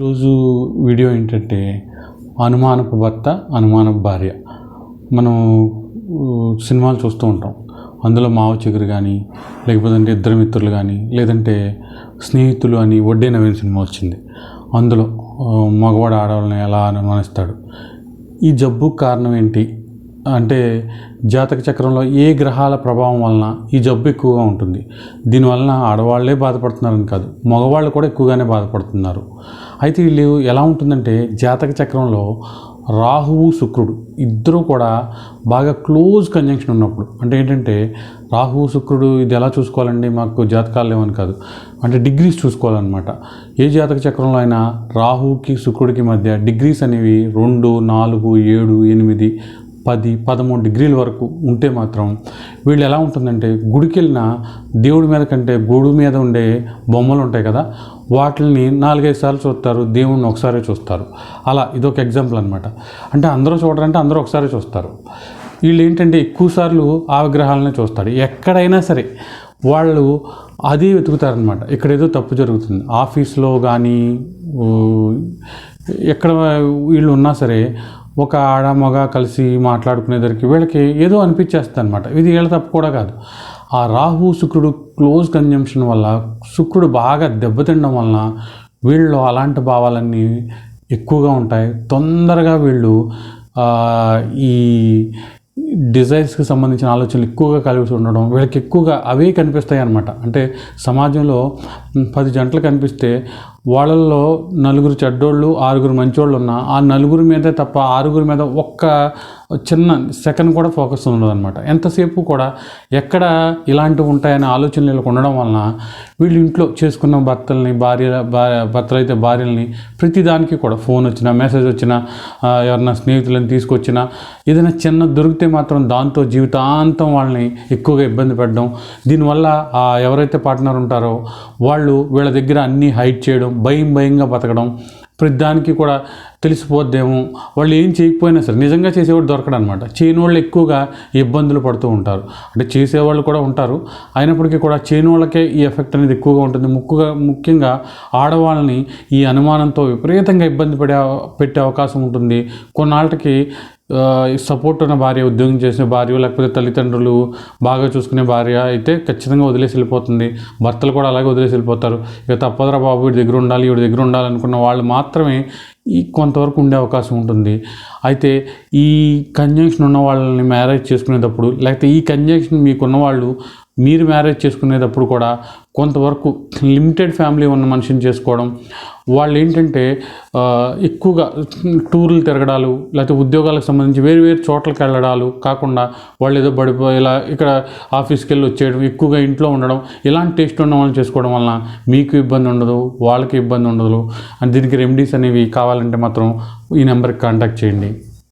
ఈరోజు వీడియో ఏంటంటే అనుమానపు భర్త అనుమానపు భార్య. మనం సినిమాలు చూస్తూ ఉంటాం. అందులో మావ చిగురు కానీ లేకపోతే ఇద్దరు మిత్రులు కానీ లేదంటే స్నేహితులు అని వడ్డే నవీన్ సినిమా వచ్చింది. అందులో మగవాడు ఆడవాళ్ళని ఎలా అనుమానిస్తాడు? ఈ జబ్బుకు కారణం ఏంటి? అంటే జాతక చక్రంలో ఏ గ్రహాల ప్రభావం వలన ఈ జబ్బు ఎక్కువగా ఉంటుంది? దీనివలన ఆడవాళ్ళే బాధపడుతున్నారని కాదు మగవాళ్ళు కూడా ఎక్కువగానే బాధపడుతున్నారు. అయితే వీళ్ళు ఎలా ఉంటుందంటే జాతక చక్రంలో రాహువు శుక్రుడు ఇద్దరూ కూడా బాగా క్లోజ్ కంజంక్షన్ ఉన్నప్పుడు అంటే ఏంటంటే రాహువు శుక్రుడు ఇది ఎలా చూసుకోవాలండి? మాకు జాతకాలు లేవని కాదు. అంటే డిగ్రీస్ చూసుకోవాలన్నమాట. ఏ జాతక చక్రంలో అయినా రాహువుకి శుక్రుడికి మధ్య డిగ్రీస్ అనేవి రెండు నాలుగు ఏడు ఎనిమిది పది పదమూడు డిగ్రీల వరకు ఉంటే మాత్రం వీళ్ళు ఎలా ఉంటుందంటే గుడికి వెళ్ళిన దేవుడి మీద కంటే గూడు మీద ఉండే బొమ్మలు ఉంటాయి కదా వాటిని నాలుగైదు సార్లు చూస్తారు దేవుణ్ణి ఒకసారి చూస్తారు. అలా ఇదొక ఎగ్జాంపుల్ అనమాట అంటే అందరూ చూడరంటే అందరూ ఒకసారి చూస్తారు. వీళ్ళు ఏంటంటే ఎక్కువ సార్లు ఆ విగ్రహాలనే చూస్తారు. ఎక్కడైనా సరే వాళ్ళు అదే వెతుకుతారనమాట ఇక్కడ ఏదో తప్పు జరుగుతుంది. ఆఫీస్లో కానీ ఎక్కడ వీళ్ళు ఉన్నా సరే ఒక ఆడ మగ కలిసి మాట్లాడుకునేదరికి వీళ్ళకి ఏదో అనిపించేస్తుంది అనమాట ఇది వీళ్ళ తప్పు కూడా కాదు. ఆ రాహు శుక్రుడు క్లోజ్ కన్జంప్షన్ వల్ల శుక్రుడు బాగా దెబ్బతినడం వలన వీళ్ళు అలాంటి భావాలన్నీ ఎక్కువగా ఉంటాయి. తొందరగా వీళ్ళు ఈ డిజైర్స్కి సంబంధించిన ఆలోచనలు ఎక్కువగా కలిసి ఉండడం వీళ్ళకి ఎక్కువగా అవే కనిపిస్తాయి అన్నమాట అంటే సమాజంలో పది జంటలు కనిపిస్తే వాళ్ళల్లో నలుగురు చెడ్డోళ్ళు ఆరుగురు మంచోళ్ళు ఉన్నా ఆ నలుగురి మీదే తప్ప ఆరుగురి మీద ఒక్క చిన్న సెకండ్ కూడా ఫోకస్ ఉండదు అనమాట ఎంతసేపు కూడా ఎక్కడ ఇలాంటివి ఉంటాయనే ఆలోచనలు వీళ్ళకి ఉండడం వలన వీళ్ళు ఇంట్లో చేసుకున్న భర్తల్ని భార్య భార్య భర్తలు అయితే భార్యల్ని ప్రతిదానికి కూడా ఫోన్ వచ్చినా మెసేజ్ వచ్చినా ఎవరన్నా స్నేహితులను తీసుకొచ్చినా ఏదైనా చిన్న దొరికితే మాత్రం దాంతో జీవితాంతం వాళ్ళని ఎక్కువగా ఇబ్బంది పెట్టడం దీనివల్ల ఎవరైతే పార్ట్నర్ ఉంటారో వాళ్ళు వీళ్ళ దగ్గర అన్నీ హైడ్ చేయడం భయం భయంగా బతకడం. ప్రతిదానికి కూడా తెలిసిపోద్దేమో. వాళ్ళు ఏం చేయకపోయినా సరే నిజంగా చేసేవాడు దొరకడం అనమాట చేయని వాళ్ళు ఎక్కువగా ఇబ్బందులు పడుతూ ఉంటారు. అంటే చేసేవాళ్ళు కూడా ఉంటారు. అయినప్పటికీ కూడా చేయని వాళ్ళకే ఈ ఎఫెక్ట్ అనేది ఎక్కువగా ఉంటుంది. ముక్కుగా ముఖ్యంగా ఆడవాళ్ళని ఈ అనుమానంతో విపరీతంగా ఇబ్బంది పడే పెట్టే అవకాశం ఉంటుంది. కొన్నాళ్ళకి సపోర్ట్ ఉన్న భార్య ఉద్యోగం చేసిన భార్య లేకపోతే తల్లిదండ్రులు బాగా చూసుకునే భార్య అయితే ఖచ్చితంగా వదిలేసి వెళ్ళిపోతుంది. భర్తలు కూడా అలాగే వదిలేసి వెళ్ళిపోతారు. ఇక తప్పదురా బాబు వీడి దగ్గర ఉండాలి వీడి దగ్గర ఉండాలనుకున్న వాళ్ళు మాత్రమే ఈ కొంతవరకు ఉండే అవకాశం ఉంటుంది. అయితే ఈ కంజంక్షన్ ఉన్న వాళ్ళని మ్యారేజ్ చేసుకునేటప్పుడు లేకపోతే ఈ కంజంక్షన్ మీకున్న వాళ్ళు మీరు మ్యారేజ్ చేసుకునేటప్పుడు కూడా కొంతవరకు లిమిటెడ్ ఫ్యామిలీ ఉన్న మనిషిని చేసుకోవడం వాళ్ళు ఏంటంటే ఎక్కువగా టూర్లు తిరగడాలు లేకపోతే ఉద్యోగాలకు సంబంధించి వేరు వేరు చోట్లకి వెళ్ళడాలు కాకుండా వాళ్ళు ఏదో పడిపో ఇలా ఇక్కడ ఆఫీస్కి వెళ్ళి వచ్చేయడం ఎక్కువగా ఇంట్లో ఉండడం ఇలాంటి టేస్ట్ ఉన్న వాళ్ళని చేసుకోవడం వలన మీకు ఇబ్బంది ఉండదు వాళ్ళకి ఇబ్బంది ఉండదు. అండ్ దీనికి రెమెడీస్ అనేవి కావాలంటే మాత్రం ఈ నెంబర్కి కాంటాక్ట్ చేయండి.